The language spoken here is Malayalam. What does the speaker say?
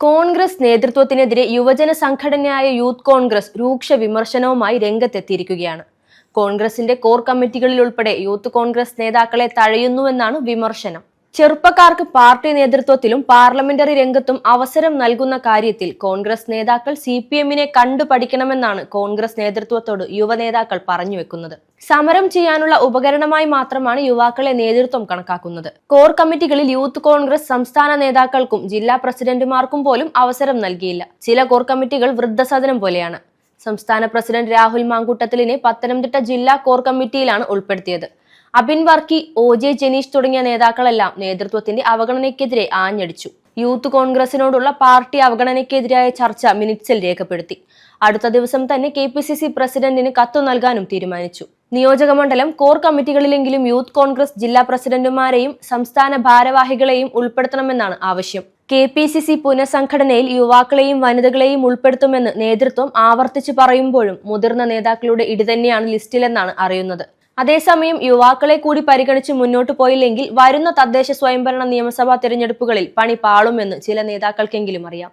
കോൺഗ്രസ് നേതൃത്വത്തിനെതിരെ യുവജന സംഘടനയായ യൂത്ത് കോൺഗ്രസ് രൂക്ഷ വിമർശനവുമായി രംഗത്തെത്തിയിരിക്കുകയാണ്. കോൺഗ്രസിന്റെ കോർ കമ്മിറ്റികളിൽ ഉൾപ്പെടെ യൂത്ത് കോൺഗ്രസ് നേതാക്കളെ തഴയുന്നുവെന്നാണ് വിമർശനം. ചെറുപ്പക്കാർക്ക് പാർട്ടി നേതൃത്വത്തിലും പാർലമെന്ററി രംഗത്തും അവസരം നൽകുന്ന കാര്യത്തിൽ കോൺഗ്രസ് നേതാക്കൾ സി പി എമ്മിനെ കണ്ടു പഠിക്കണമെന്നാണ് കോൺഗ്രസ് നേതൃത്വത്തോട് യുവനേതാക്കൾ പറഞ്ഞു വെക്കുന്നത്. സമരം ചെയ്യാനുള്ള ഉപകരണമായി മാത്രമാണ് യുവാക്കളെ നേതൃത്വം കണക്കാക്കുന്നത്. കോർ കമ്മിറ്റികളിൽ യൂത്ത് കോൺഗ്രസ് സംസ്ഥാന നേതാക്കൾക്കും ജില്ലാ പ്രസിഡന്റുമാർക്കും പോലും അവസരം നൽകിയില്ല. ചില കോർ കമ്മിറ്റികൾ വൃദ്ധസദനം പോലെയാണ്. സംസ്ഥാന പ്രസിഡന്റ് രാഹുൽ മാങ്കൂട്ടത്തിലിനെ പത്തനംതിട്ട ജില്ലാ കോർ കമ്മിറ്റിയിലാണ് ഉൾപ്പെടുത്തിയത്. അബിൻ വർക്കി ഒ ജെ ജനീഷ് തുടങ്ങിയ നേതാക്കളെല്ലാം നേതൃത്വത്തിന്റെ അവഗണനയ്ക്കെതിരെ ആഞ്ഞടിച്ചു. യൂത്ത് കോൺഗ്രസിനോടുള്ള പാർട്ടി അവഗണനയ്ക്കെതിരായ ചർച്ച മിനിറ്റ്സിൽ രേഖപ്പെടുത്തി. അടുത്ത ദിവസം തന്നെ കെ പി സി സി പ്രസിഡന്റിന് കത്തു നൽകാനും തീരുമാനിച്ചു. നിയോജക മണ്ഡലം കോർ കമ്മിറ്റികളിലെങ്കിലും യൂത്ത് കോൺഗ്രസ് ജില്ലാ പ്രസിഡന്റുമാരെയും സംസ്ഥാന ഭാരവാഹികളെയും ഉൾപ്പെടുത്തണമെന്നാണ് ആവശ്യം. കെ പി സി സി പുനഃസംഘടനയിൽ യുവാക്കളെയും വനിതകളെയും ഉൾപ്പെടുത്തുമെന്ന് നേതൃത്വം ആവർത്തിച്ചു പറയുമ്പോഴും മുതിർന്ന നേതാക്കളുടെ ഇടി തന്നെയാണ് ലിസ്റ്റിലെന്നാണ് അറിയുന്നത്. അതേസമയം യുവാക്കളെ കൂടി പരിഗണിച്ച് മുന്നോട്ടു പോയില്ലെങ്കിൽ വരുന്ന തദ്ദേശ സ്വയംഭരണ നിയമസഭാ തെരഞ്ഞെടുപ്പുകളിൽ പണി പാളുമെന്ന് ചില നേതാക്കൾക്കെങ്കിലും അറിയാം